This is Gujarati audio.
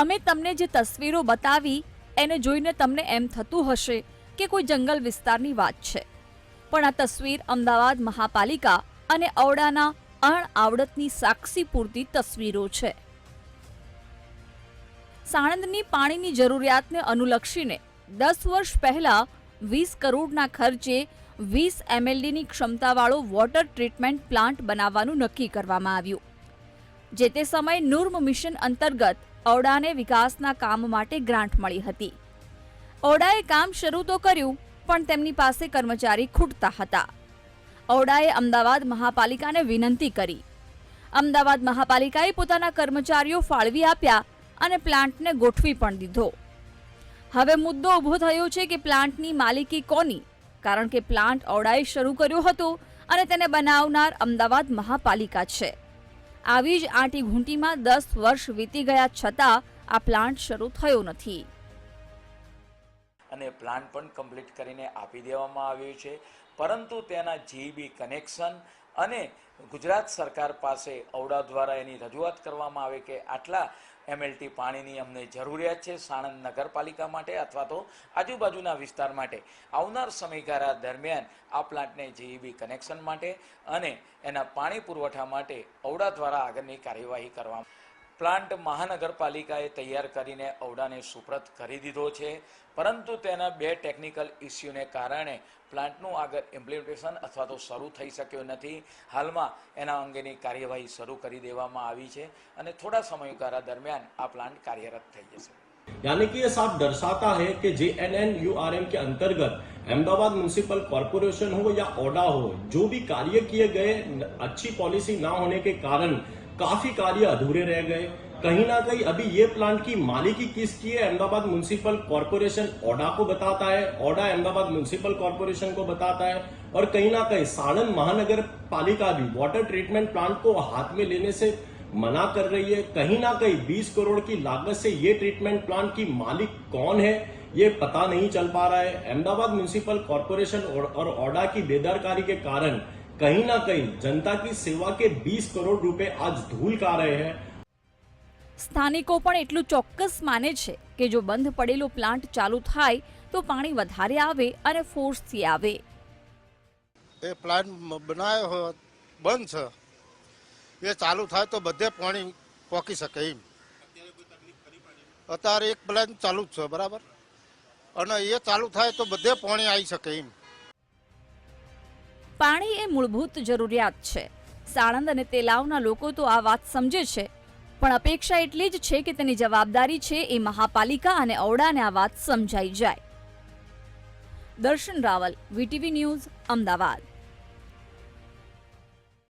અમે તમને જે તસવીરો બતાવી, એને જોઈને તમને એમ થતું હશે કે કોઈ જંગલ વિસ્તારની વાત છે. પણ આ તસવીર અમદાવાદ મહાપાલિકા અને ઔડાના અણઆવડતની સાક્ષી પૂરતી તસવીરો છે. સાણંદની પાણીની જરૂરિયાતને અનુલક્ષીને દસ વર્ષ પહેલા વીસ કરોડના ખર્ચે વીસ એમએલડીની ક્ષમતાવાળો વોટર ટ્રીટમેન્ટ પ્લાન્ટ બનાવવાનું નક્કી કરવામાં આવ્યું. જે તે સમયે નુર્મ મિશન અંતર્ગત ઔડાને વિકાસના કામ માટે ગ્રાન્ટ મળી હતી. ઔડાએ કામ શરૂ તો કર્યું, પણ તેમની પાસે કર્મચારી ખૂટતા હતા. ઔડાએ અમદાવાદ મહાપાલિકાને વિનંતી કરી. અમદાવાદ મહાપાલિકાએ પોતાના કર્મચારીઓ ફાળવી આપ્યા અને પ્લાન્ટને ગોઠવી પણ દીધો. હવે મુદ્દો ઊભો થયો છે કે પ્લાન્ટની માલિકી કોની? કારણ કે પ્લાન્ટ ઔડાએ શરૂ કર્યો હતો અને તેને બનાવનાર અમદાવાદ મહાપાલિકા છે. આવી જ આંટી ઘૂંટીમાં દસ વર્ષ વીતી ગયા છતાં આ પ્લાન્ટ શરૂ થયો નથી. અને પ્લાન પણ કમ્પ્લીટ કરીને આપી દેવામાં આવ્યો છે. પરંતુ તેના જીબી કનેક્શન અને ગુજરાત સરકાર પાસે ઔડા દ્વારા એની રજૂઆત કરવામાં આવે કે આટલા એમએલટી પાણીની અમને જરૂરિયાત છે સાણંદ નગરપાલિકા માટે અથવા તો આજુબાજુના વિસ્તાર માટે. આવનાર સમયગાળા દરમિયાન આ પ્લાન્ટને જીઈબી કનેક્શન માટે અને એના પાણી પુરવઠા માટે ઔડા દ્વારા આગળની કાર્યવાહી કરવામાં પ્લાન્ટ મહાનગરપાલિકાએ તૈયાર કરીને ઔડાને સુપ્રત કરી દીધો છે પરંતુ તેના બે ટેકનિકલ ઇસ્યુને કારણે પ્લાન્ટનું આગળ ઇમ્પ્લિમેન્ટેશન અથવા તો શરૂ થઈ શક્યો નથી હાલમાં એના અંગેની કાર્યવાહી શરૂ કરી દેવામાં આવી છે અને થોડા સમયગાળા દરમિયાન આ પ્લાન્ટ કાર્યરત થઈ જશે यानी कि ये साफ दर्शाता है कि J N N U R M के अंतर्गत अहमदाबाद म्यूनिसिपल कॉरपोरेशन हो या ओडा हो जो भी कार्य किए गए अच्छी पॉलिसी ना होने के कारण काफ़ी कार्य अधूरे रह गए। कहीं ना कहीं अभी ये प्लांट की मालिकी किसकी है, अहमदाबाद म्यूनिसिपल कॉरपोरेशन ओडा को बताता है, ओडा अहमदाबाद म्यूनिसिपल कॉरपोरेशन को बताता है, और कहीं ना कहीं साणंद महानगर पालिका भी वाटर ट्रीटमेंट प्लांट को हाथ में लेने से मना कर रही है। कहीं ना कहीं 20 करोड़ की लागत से ये ट्रीटमेंट प्लांट की मालिक कौन है, ये पता नहीं चल पा रहा है। अहमदाबाद म्यूनिसिपल कॉरपोरेशन और ओडा की बेदरकारी के कारण कहीं ना कहीं जनता की सेवा के 20 करोड़ रुपए आज धूल खा रहे हैं સ્થાનિકો પણ એટલું ચોક્કસ માને છે કે જો બંધ પડેલો પ્લાન્ટ ચાલુ થાય તો પાણી વધારે આવે અને ફોર્સથી આવે એ પ્લાન બનાવ્યો હોય બંધ છે એ ચાલુ થાય તો બધે પાણી પોકી શકે એમ અત્યારે એક પ્લાન ચાલુ જ છે બરાબર અને એ ચાલુ થાય તો બધે પાણી આવી શકે એમ પાણી એ મૂળભૂત જરૂરિયાત છે. સાણંદ અને તેલાવના લોકો તો આ વાત સમજે છે. પણ અપેક્ષા એટલી જ છે કે તેની જવાબદારી છે એ મહાપાલિકા અને ઔડાને આ વાત સમજાઈ જાય. દર્શન રાવલ, વીટીવી ન્યૂઝ, અમદાવાદ.